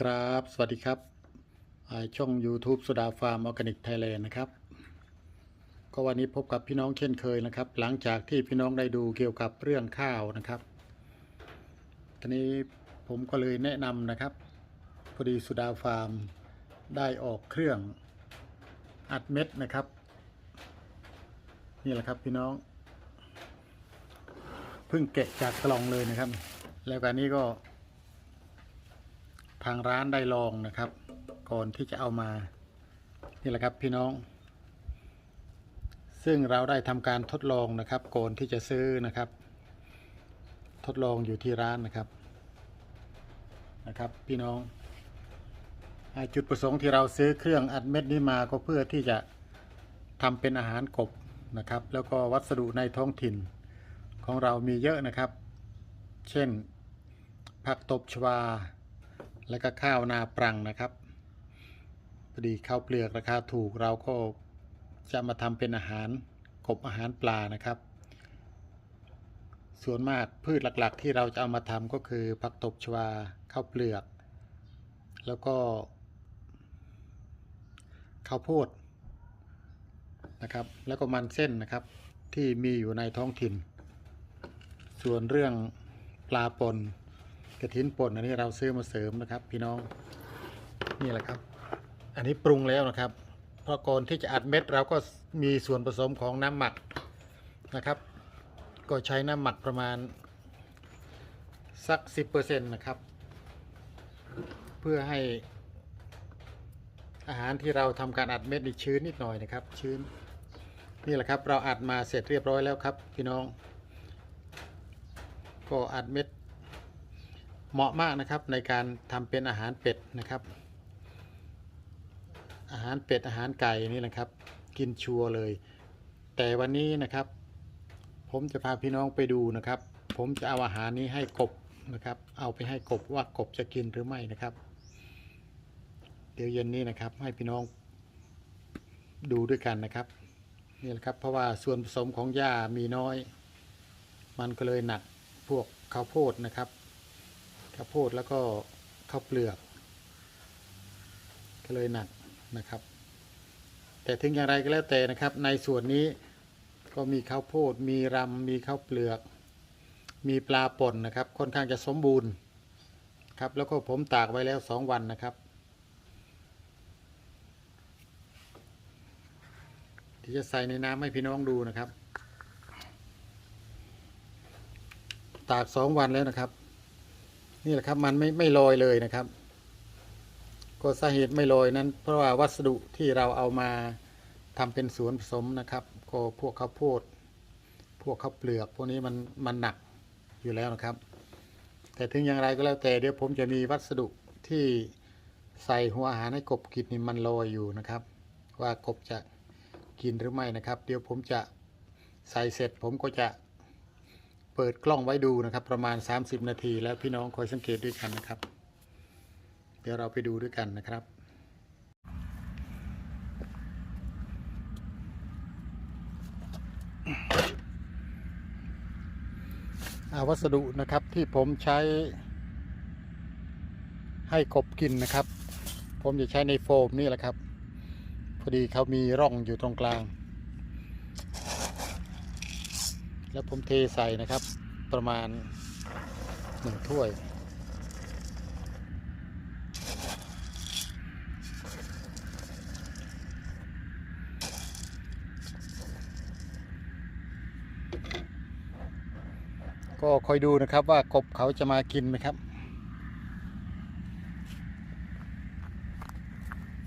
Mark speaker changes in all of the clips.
Speaker 1: ครับ สวัสดีครับ ช่อง YouTube สุดาฟาร์มออร์แกนิกไทยแลนด์นะครับ ก็วันนี้พบกับพี่น้องเช่นเคยนะครับ หลังจากที่พี่น้องได้ดูเกี่ยวกับเรื่องข้าวนะครับ ทีนี้ผมก็เลยแนะนำนะครับ พอดีสุดาฟาร์มได้ออกเครื่องอัดเม็ดนะครับ นี่แหละครับพี่น้องเพิ่งแกะจากกล่องเลยนะครับ แล้วการนี้ก็ ทางร้านได้ลองนะครับ ก่อนที่จะเอามา นี่แหละครับพี่น้อง ซึ่งเราได้ทำการทดลองนะครับ ก่อนที่จะซื้อนะครับ ทดลองอยู่ที่ร้านนะครับนะครับ พี่น้องจุดประสงค์ที่เราซื้อเครื่องอัดเม็ดนี้มาก็เพื่อที่จะทำเป็นอาหารกบนะครับ แล้วก็วัสดุในท้องถิ่นของเรามีเยอะนะครับ เช่น ผักตบชวา แล้วก็ข้าวนาปรังนะครับพอดีข้าวเปลือกราคาถูกเราก็จะมาทำเป็นอาหารกบอาหารปลานะครับ ส่วนมากพืชหลักๆ ที่เราจะเอามาทำก็คือผักตบชวาข้าวเปลือก แล้วก็ข้าวโพดนะครับ แล้วก็มันเส้นนะครับที่มีอยู่ในท้องถิ่น ส่วนเรื่องปลาปน กระถินป่นอันนี้เราซื้อมาเสริมนะครับ พี่น้องนี่แหละครับ อันนี้ปรุงแล้วนะครับเพราะก่อนที่จะอัดเม็ดเราก็มีส่วนผสมของน้ำหมักนะครับ ก็ใช้น้ำหมักประมาณสัก 10%นะครับ เพื่อให้อาหารที่เราทำการอัดเม็ดนี่ชื้นนิดหน่อยนะครับ ชื้นนี่แหละครับ เราอัดมาเสร็จเรียบร้อยแล้วครับ พี่น้อง ก็อัดเม็ด เหมาะมากนะครับในการทำเป็นอาหารเป็ดนะครับ อาหารเป็ดอาหารไก่นี่นะครับ กินชัวร์เลย แต่วันนี้นะครับ ผมจะพาพี่น้องไปดูนะครับ ผมจะเอาอาหารนี้ให้กบนะครับ เอาไปให้กบว่ากบจะกินหรือไม่นะครับ เดี๋ยวเย็นนี้นะครับ ให้พี่น้องดูด้วยกันนะครับนี่แหละครับเพราะว่าส่วนผสมของหญ้ามีน้อย มันก็เลยหนักพวกข้าวโพดนะครับ ข้าวโพดแล้วก็ข้าวเปลือก ก็เลยหนักนะครับ แต่ถึงอย่างไรก็แล้วแต่นะครับ ในส่วนนี้ก็มีข้าวโพด มีรำมีข้าวเปลือก มีปลาป่นนะครับ ค่อนข้างจะสมบูรณ์ครับแล้วก็ผมตากไว้แล้วสองวันนะครับที่จะใส่ในน้ำให้พี่น้องดูนะครับ ตากสองวันแล้วนะครับ นี่แหละครับมันไม่ไม่ลอยเลยนะครับ ก็สาเหตุไม่ลอยนั้น เพราะว่าวัสดุที่เราเอามาทำเป็นสวนผสมนะครับ ก็พวกข้าวโพดพวกข้าวเปลือกพวกนี้มันมันหนักอยู่แล้วนะครับ แต่ถึงอย่างไรก็แล้วแต่เดี๋ยวผมจะมีวัสดุที่ใส่หัวอาหารให้กบกินนี่มันลอยอยู่นะครับ ว่ากบจะกินหรือไม่นะครับ เดี๋ยวผมจะใส่เสร็จผมก็จะ เปิดกล้องไว้ดูนะครับ ประมาณ 30 นาที แล้วพี่น้องคอยสังเกตด้วยกันนะครับ เดี๋ยวเราไปดูด้วยกันนะครับอาวัสดุนะครับที่ผมใช้ให้กบกินนะครับ ผมจะใช้ในโฟมนี่แหละครับ พอดีเขามีร่องอยู่ตรงกลาง แล้วผมเทใส่นะครับ ประมาณหนึ่งถ้วย ก็คอยดูนะครับว่ากบเขาจะมากินไหมครับ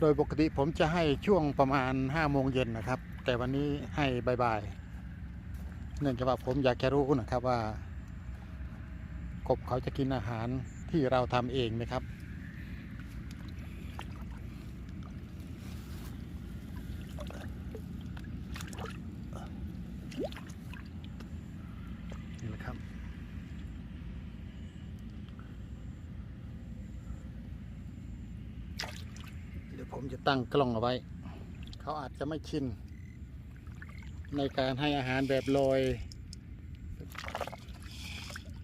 Speaker 1: โดยปกติผมจะให้ช่วงประมาณ5โมงเย็นนะครับ แต่วันนี้ให้บ่ายๆเนื่องจากว่าผมอยากจะรู้นะครับว่า กบเขาจะกินอาหารที่เราทำเองไหมครับ นี่แหละครับ เดี๋ยวผมจะตั้งกล้องเอาไว้ เขาอาจจะไม่ชิน ในการให้อาหารแบบโรย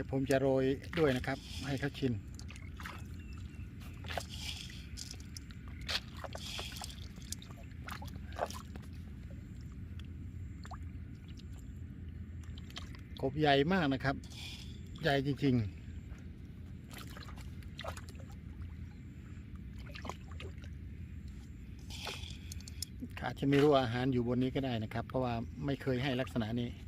Speaker 1: ดี๋ยวผมจะโรยด้วยนะครับ ให้เขาชินกบใหญ่มากนะครับ ใหญ่จริง ๆอาจจะไม่รู้อาหารอยู่บนนี้ก็ได้นะครับ เพราะว่าไม่เคยให้ลักษณะนี้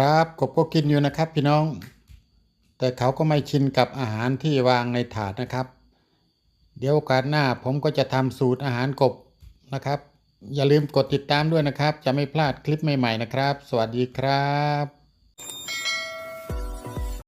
Speaker 1: ครับกบก็กินอยู่นะครับพี่น้อง แต่เขาก็ไม่ชินกับอาหารที่วางในถาดนะครับ เดี๋ยวโอกาสหน้าผมก็จะทำสูตรอาหารกบนะครับ อย่าลืมกดติดตามด้วยนะครับ จะไม่พลาดคลิปใหม่ๆนะครับ สวัสดีครับ